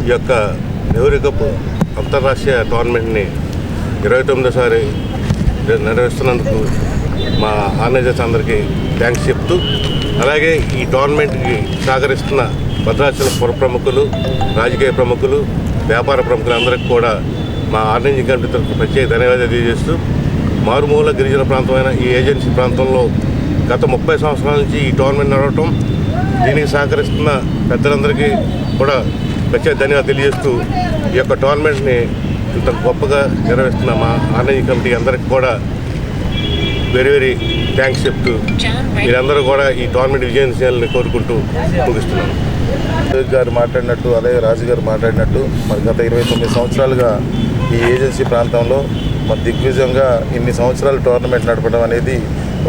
ఈ యొక్క నెహ్రూ కప్ అంతర్రాష్ట్రీయ టోర్నమెంట్ని ఇరవై తొమ్మిదోసారి నిర్వహిస్తున్నందుకు మా ఆర్గనైజర్స్ అందరికీ థ్యాంక్స్ చెప్తూ అలాగే ఈ టోర్నమెంట్కి సహకరిస్తున్న భద్రాచలం పుర ప్రముఖులు రాజకీయ ప్రముఖులు వ్యాపార ప్రముఖులందరికీ కూడా మా ఆర్గనైజింగ్ కమిటీ తరఫు ప్రత్యేక ధన్యవాదాలు తెలియజేస్తూ మారుమూల గిరిజన ప్రాంతమైన ఈ ఏజెన్సీ ప్రాంతంలో గత ముప్పై సంవత్సరాల నుంచి ఈ టోర్నమెంట్ నడవటం దీనికి సహకరిస్తున్న పెద్దలందరికీ కూడా ప్రత్యేక ధన్యవాదాలు తెలియజేస్తూ ఈ యొక్క టోర్నమెంట్ని ఇంత గొప్పగా నిర్వహిస్తున్న మా ఆర్గనైజింగ్ కమిటీ అందరికీ కూడా వెరీ వెరీ థ్యాంక్స్ చెప్తూ మీరందరూ కూడా ఈ టోర్నమెంట్ విజయం చేయాలని కోరుకుంటూ ముగిస్తున్నాను. రాజు గారు మాట్లాడినట్టు అలాగే రాజు గారు మాట్లాడినట్టు మరి గత ఇరవై తొమ్మిది సంవత్సరాలుగా ఈ ఏజెన్సీ ప్రాంతంలో మరి దిగ్విజయంగా ఇన్ని సంవత్సరాలు టోర్నమెంట్ నడపడం అనేది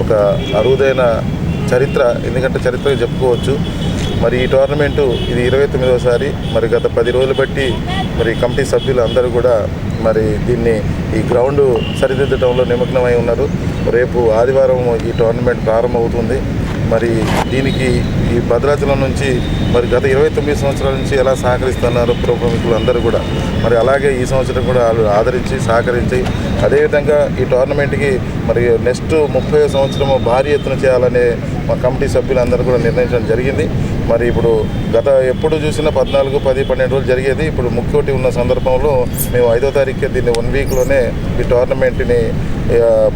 ఒక అరుదైన చరిత్ర ఎందుకంటే చరిత్ర చెప్పుకోవచ్చు. మరి ఈ టోర్నమెంటు ఇది ఇరవై తొమ్మిదోసారి మరి గత పది రోజులు బట్టి మరి కమిటీ సభ్యులు అందరూ కూడా మరి దీన్ని ఈ గ్రౌండ్ సరిదిద్దడంలో నిమగ్నమై ఉన్నారు. రేపు ఆదివారం ఈ టోర్నమెంట్ ప్రారంభమవుతుంది. మరి దీనికి ఈ భద్రాచలం నుంచి మరి గత ఇరవై తొమ్మిది సంవత్సరాల నుంచి ఎలా సహకరిస్తున్నారు పుర ప్రముఖులు అందరూ కూడా? మరి అలాగే ఈ సంవత్సరం కూడా వాళ్ళు ఆదరించి సహకరించి అదేవిధంగా ఈ టోర్నమెంట్కి మరి నెక్స్ట్ ముప్పై సంవత్సరము భారీ ఎత్తున చేయాలనే మా కమిటీ సభ్యులందరూ కూడా నిర్ణయించడం జరిగింది. మరి ఇప్పుడు గత ఎప్పుడు చూసినా పద్నాలుగు పది పన్నెండు రోజులు జరిగేది. ఇప్పుడు ముక్కోటి ఉన్న సందర్భంలో మేము ఐదో తారీఖు దీన్ని వన్ వీక్లోనే ఈ టోర్నమెంట్ని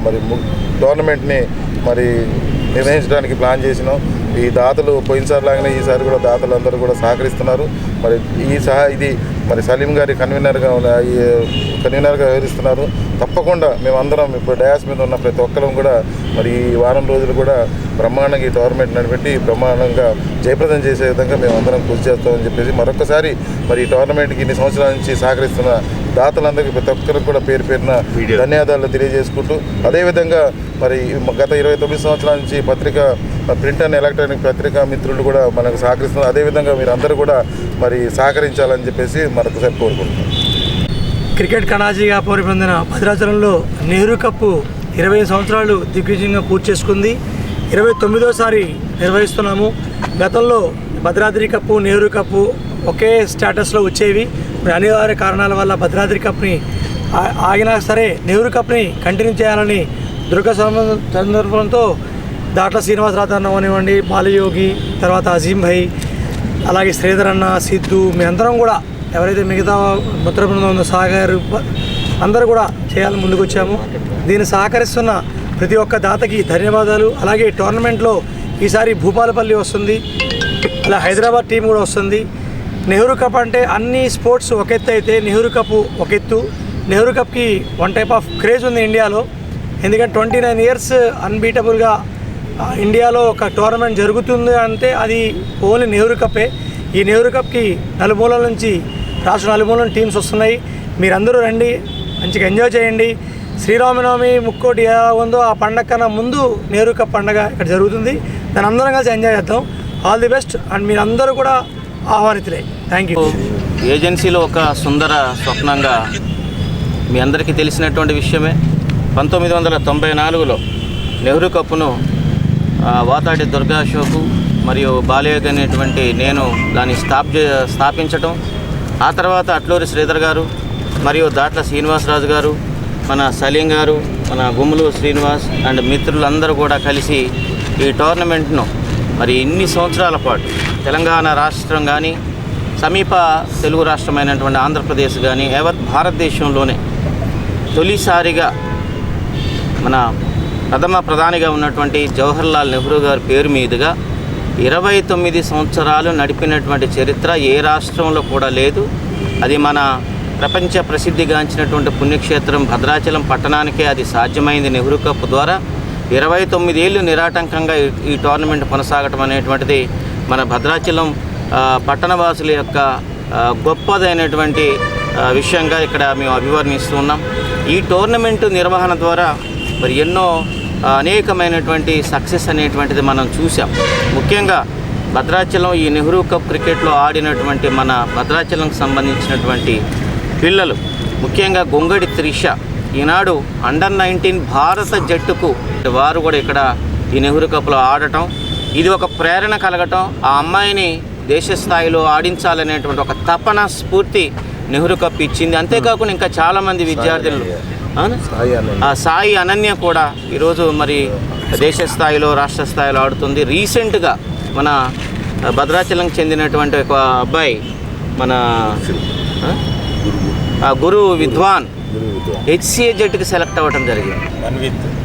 మరి ము- టోర్నమెంట్ని మరి నిర్వహించడానికి ప్లాన్ చేసినాం. ఈ దాతలు పోయినసారి లాగానే ఈసారి కూడా దాతలు అందరూ కూడా సహకరిస్తున్నారు. మరి ఈ సహా ఇది మరి సలీం గారి కన్వీనర్గా ఉన్న- కన్వీనర్గా వ్యవహరిస్తున్నారు. తప్పకుండా మేమందరం ఇప్పుడు డయాస్ మీద ఉన్న ప్రతి ఒక్కరం కూడా మరి ఈ వారం రోజులు కూడా బ్రహ్మాండంగా ఈ టోర్నమెంట్ నడిపెట్టి బ్రహ్మాండంగా జయప్రదం చేసే విధంగా మేము అందరం కృషి చేస్తామని చెప్పేసి మరొకసారి మరి ఈ టోర్నమెంట్కి ఇన్ని సంవత్సరాల నుంచి సహకరిస్తున్న దాతలందరికీ ప్రతి ఒక్కరికి కూడా పేరు పేరున. ధన్యవాదాలు తెలియజేసుకుంటూ అదేవిధంగా మరి గత ఇరవై తొమ్మిది సంవత్సరాల నుంచి పత్రిక ప్రింట్ అండ్ ఎలక్ట్రానిక్ పత్రికా మిత్రులు కూడా మనకు సహకరిస్తున్నారు. అదేవిధంగా మీరు అందరూ కూడా మరి సహకరించాలని చెప్పేసి మరొకసారి కోరుకుంటున్నాం. క్రికెట్ కణాజీగా పోరు పొందిన భద్రాచలంలో నెహ్రూ కప్ ఇరవై సంవత్సరాలు దిగ్విజయంగా పూర్తి చేసుకుంది. ఇరవై తొమ్మిదోసారి నిర్వహిస్తున్నాము. గతంలో భద్రాద్రి కప్పు నెహ్రూ కప్పు ఒకే స్టేటస్లో వచ్చేవి. మరి అనివార్య కారణాల వల్ల భద్రాద్రి కప్ని ఆగినా సరే నెహ్రూ కప్ని కంటిన్యూ చేయాలని దుర్గ సంబంధ- సందర్భంతో దాట్ల శ్రీనివాసరావు అన్న అనివ్వండి బాలయోగి తర్వాత అజీం భాయ్ అలాగే శ్రీధర్ అన్న సిద్ధు మీ అందరం కూడా ఎవరైతే మిగతా మిత్ర బృందం ఉందో సాగర్ అందరూ కూడా చేయాలని ముందుకు వచ్చాము దీన్ని సహకరిస్తున్న ప్రతి ఒక్క దాతకి ధన్యవాదాలు. అలాగే టోర్నమెంట్లో ఈసారి భూపాలపల్లి వస్తుంది. అలా హైదరాబాద్ టీం కూడా వస్తుంది. నెహ్రూ కప్ అంటే అన్ని స్పోర్ట్స్ ఒక ఎత్తు అయితే నెహ్రూ కప్ ఒక ఎత్తు నెహ్రూ కప్కి వన్ టైప్ ఆఫ్ క్రేజ్ ఉంది ఇండియాలో. ఎందుకంటే ట్వంటీ నైన్ ఇయర్స్ అన్బీటబుల్గా ఇండియాలో ఒక టోర్నమెంట్ జరుగుతుంది అంటే అది ఓన్లీ నెహ్రూ కప్పే. ఈ నెహ్రూ కప్కి నలుమూలల నుంచి రాష్ట్ర నలుమూలల టీమ్స్ వస్తున్నాయి. మీరందరూ రండి మంచిగా ఎంజాయ్ చేయండి. శ్రీరామనవమి ముక్కోటి ఎలా ఉందో ఆ పండగ కన్నా ముందు నెహ్రూ కప్ పండగ ఇక్కడ జరుగుతుంది. దాని అందరం కలిసి ఎంజాయ్ చేద్దాం. All the best. అండ్ మీరందరూ కూడా ఆహ్వానితులే. థ్యాంక్ యూ ఏజెన్సీలో ఒక సుందర స్వప్నంగా మీ అందరికీ తెలిసినటువంటి విషయమే. పంతొమ్మిది వందల తొంభై నాలుగులో నెహ్రూ కప్పును వాతాడి దుర్గా అశోకు మరియు బాలయోగి అనేటువంటి నేను దాన్ని స్థాప్ స్థాపించటం. ఆ తర్వాత అట్లూరి శ్రీధర్ గారు మరియు దాట్ల శ్రీనివాసరాజు గారు మన సలీం గారు మన గుమ్ములు శ్రీనివాస్ అండ్ మిత్రులందరూ కూడా కలిసి ఈ టోర్నమెంట్ను మరి ఇన్ని సంవత్సరాల పాటు తెలంగాణ రాష్ట్రం కానీ సమీప తెలుగు రాష్ట్రమైనటువంటి ఆంధ్రప్రదేశ్ కానీ యావత్ భారతదేశంలోనే తొలిసారిగా మన ప్రథమ ప్రధానిగా ఉన్నటువంటి జవహర్లాల్ నెహ్రూ గారి పేరు మీదుగా ఇరవై తొమ్మిది సంవత్సరాలు నడిపినటువంటి చరిత్ర ఏ రాష్ట్రంలో కూడా లేదు. అది మన ప్రపంచ ప్రసిద్ధిగాంచినటువంటి పుణ్యక్షేత్రం భద్రాచలం పట్టణానికే అది సాధ్యమైంది నెహ్రూ కప్ ద్వారా. ఇరవై తొమ్మిదేళ్ళు నిరాటంకంగా ఈ- ఈ టోర్నమెంట్ కొనసాగటం అనేటువంటిది మన భద్రాచలం పట్టణవాసుల యొక్క గొప్పదైనటువంటి విషయంగా ఇక్కడ మేము అభివర్ణిస్తూ ఉన్నాం. ఈ టోర్నమెంటు నిర్వహణ ద్వారా మరి ఎన్నో అనేకమైనటువంటి సక్సెస్ అనేటువంటిది మనం చూసాం ముఖ్యంగా భద్రాచలం ఈ నెహ్రూ కప్ క్రికెట్లో ఆడినటువంటి మన భద్రాచలంకి సంబంధించినటువంటి పిల్లలు ముఖ్యంగా గొంగడి త్రిష. ఈనాడు అండర్ నైన్టీన్ భారత జట్టుకు వారు కూడా ఇక్కడ ఈ నెహ్రూ కప్లో ఆడటం ఇది ఒక ప్రేరణ కలగటం ఆ అమ్మాయిని దేశ స్థాయిలో ఆడించాలనేటువంటి ఒక తపన స్ఫూర్తి నెహ్రూ కప్ ఇచ్చింది. అంతేకాకుండా ఇంకా చాలామంది విద్యార్థులు ఆ సాయి అనన్య కూడా ఈరోజు మరి దేశ స్థాయిలో రాష్ట్ర స్థాయిలో ఆడుతుంది. రీసెంట్గా మన భద్రాచలం చెందినటువంటి ఒక అబ్బాయి మన గురు విద్వాన్ హెచ్సిఏ జట్టుకి సెలెక్ట్ అవ్వడం జరిగింది.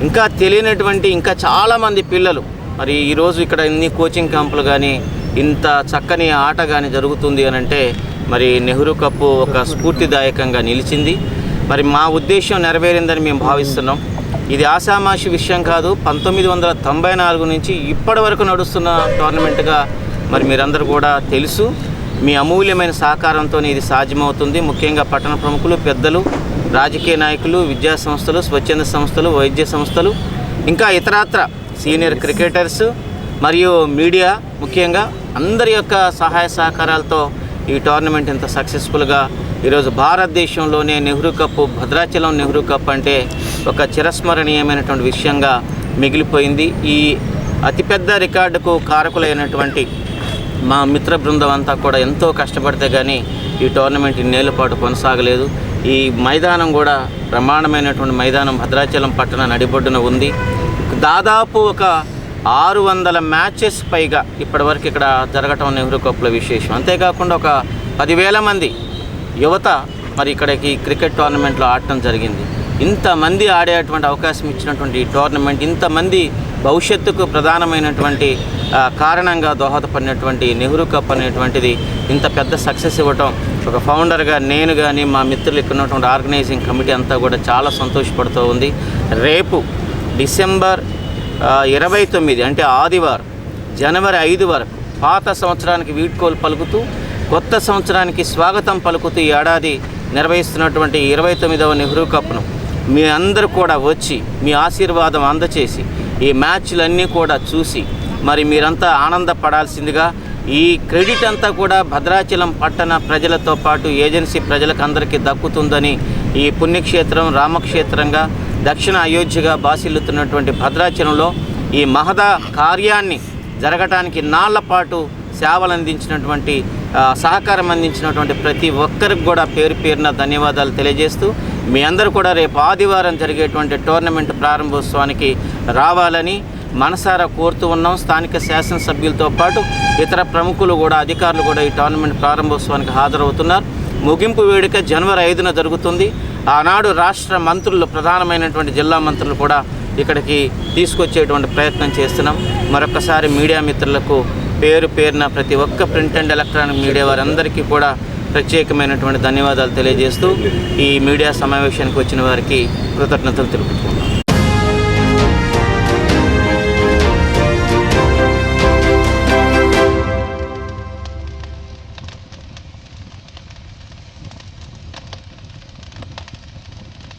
ఇంకా తెలియనటువంటి ఇంకా చాలామంది పిల్లలు మరి ఈరోజు ఇక్కడ ఇన్ని కోచింగ్ క్యాంపులు కానీ ఇంత చక్కని ఆట కానీ జరుగుతుంది అని అంటే మరి నెహ్రూ కప్పు ఒక స్ఫూర్తిదాయకంగా నిలిచింది. మరి మా ఉద్దేశం నెరవేరిందని మేము భావిస్తున్నాం. ఇది ఆషామాషి విషయం కాదు పంతొమ్మిది వందల తొంభై నాలుగు నుంచి ఇప్పటి వరకు నడుస్తున్న టోర్నమెంట్గా మరి మీరందరూ కూడా తెలుసు. మీ అమూల్యమైన సహకారంతో ఇది సాధ్యమవుతుంది. ముఖ్యంగా పట్టణ ప్రముఖులు పెద్దలు రాజకీయ నాయకులు విద్యా సంస్థలు స్వచ్ఛంద సంస్థలు వైద్య సంస్థలు ఇంకా ఇతరత్ర సీనియర్ క్రికెటర్స్ మరియు మీడియా ముఖ్యంగా అందరి యొక్క సహాయ సహకారాలతో ఈ టోర్నమెంట్ ఇంత సక్సెస్ఫుల్గా ఈరోజు భారతదేశంలోనే నెహ్రూ కప్ భద్రాచలం నెహ్రూ కప్ అంటే ఒక చిరస్మరణీయమైనటువంటి విషయంగా మిగిలిపోయింది. ఈ అతిపెద్ద రికార్డుకు కారకులైనటువంటి మా మిత్ర బృందం అంతా కూడా ఎంతో కష్టపడితే కానీ ఈ టోర్నమెంట్ ఇన్నేళ్ళ పాటు కొనసాగలేదు. ఈ మైదానం కూడా బ్రహ్మాండమైనటువంటి మైదానం భద్రాచలం పట్టణ నడిబొడ్డున ఉంది. దాదాపు ఒక ఆరు వందల మ్యాచెస్ పైగా ఇప్పటివరకు ఇక్కడ జరగటం నెహ్రూ కప్లో విశేషం. అంతేకాకుండా ఒక పదివేల మంది యువత మరి ఇక్కడికి క్రికెట్ టోర్నమెంట్లో ఆడటం జరిగింది. ఇంతమంది ఆడేటువంటి అవకాశం ఇచ్చినటువంటి ఈ టోర్నమెంట్ ఇంతమంది భవిష్యత్తుకు ప్రధానమైనటువంటి కారణంగా దోహదపడినటువంటి నెహ్రూ కప్ అనేటువంటిది ఇంత పెద్ద సక్సెస్ ఇవ్వటం ఒక ఫౌండర్గా నేను కానీ మా మిత్రులు ఇక్కడ ఉన్నటువంటి ఆర్గనైజింగ్ కమిటీ అంతా కూడా చాలా సంతోషపడుతూ ఉంది. రేపు డిసెంబర్ ఇరవై తొమ్మిది అంటే ఆదివారం జనవరి ఐదు వరకు పాత సంవత్సరానికి వీడ్కోలు పలుకుతూ కొత్త సంవత్సరానికి స్వాగతం పలుకుతూ ఏడాది నిర్వహిస్తున్నటువంటి ఇరవై తొమ్మిదవ నెహ్రూ కప్ను మీ అందరూ కూడా వచ్చి మీ ఆశీర్వాదం అందచేసి ఈ మ్యాచ్లన్నీ కూడా చూసి మరి మీరంతా ఆనందపడాల్సిందిగా ఈ క్రెడిట్ అంతా కూడా భద్రాచలం పట్టణ ప్రజలతో పాటు ఏజెన్సీ ప్రజలకు అందరికీ దక్కుతుందని ఈ పుణ్యక్షేత్రం రామక్షేత్రంగా దక్షిణ అయోధ్యగా బాసిల్లుతున్నటువంటి భద్రాచలంలో ఈ మహదా కార్యాన్ని జరగటానికి నాళ్ళ పాటు సేవలు అందించినటువంటి సహకారం అందించినటువంటి ప్రతి ఒక్కరికి కూడా పేరు పేరున ధన్యవాదాలు తెలియజేస్తూ మీ అందరూ కూడా రేపు ఆదివారం జరిగేటువంటి టోర్నమెంట్ ప్రారంభోత్సవానికి రావాలని మనసారా కోరుతూ ఉన్నాం. స్థానిక శాసనసభ్యులతో పాటు ఇతర ప్రముఖులు కూడా అధికారులు కూడా ఈ టోర్నమెంట్ ప్రారంభోత్సవానికి హాజరవుతున్నారు. ముగింపు వేడుక జనవరి ఐదున జరుగుతుంది. ఆనాడు రాష్ట్ర మంత్రులు ప్రధానమైనటువంటి జిల్లా మంత్రులు కూడా ఇక్కడికి తీసుకొచ్చేటువంటి ప్రయత్నం చేస్తున్నాం. మరొకసారి మీడియా మిత్రులకు పేరు పేరున ప్రతి ఒక్క ప్రింట్ అండ్ ఎలక్ట్రానిక్ మీడియా వారందరికీ కూడా ప్రత్యేకమైనటువంటి ధన్యవాదాలు తెలియజేస్తూ ఈ మీడియా సమావేశానికి వచ్చిన వారికి కృతజ్ఞతలు తెలుపుతున్నాం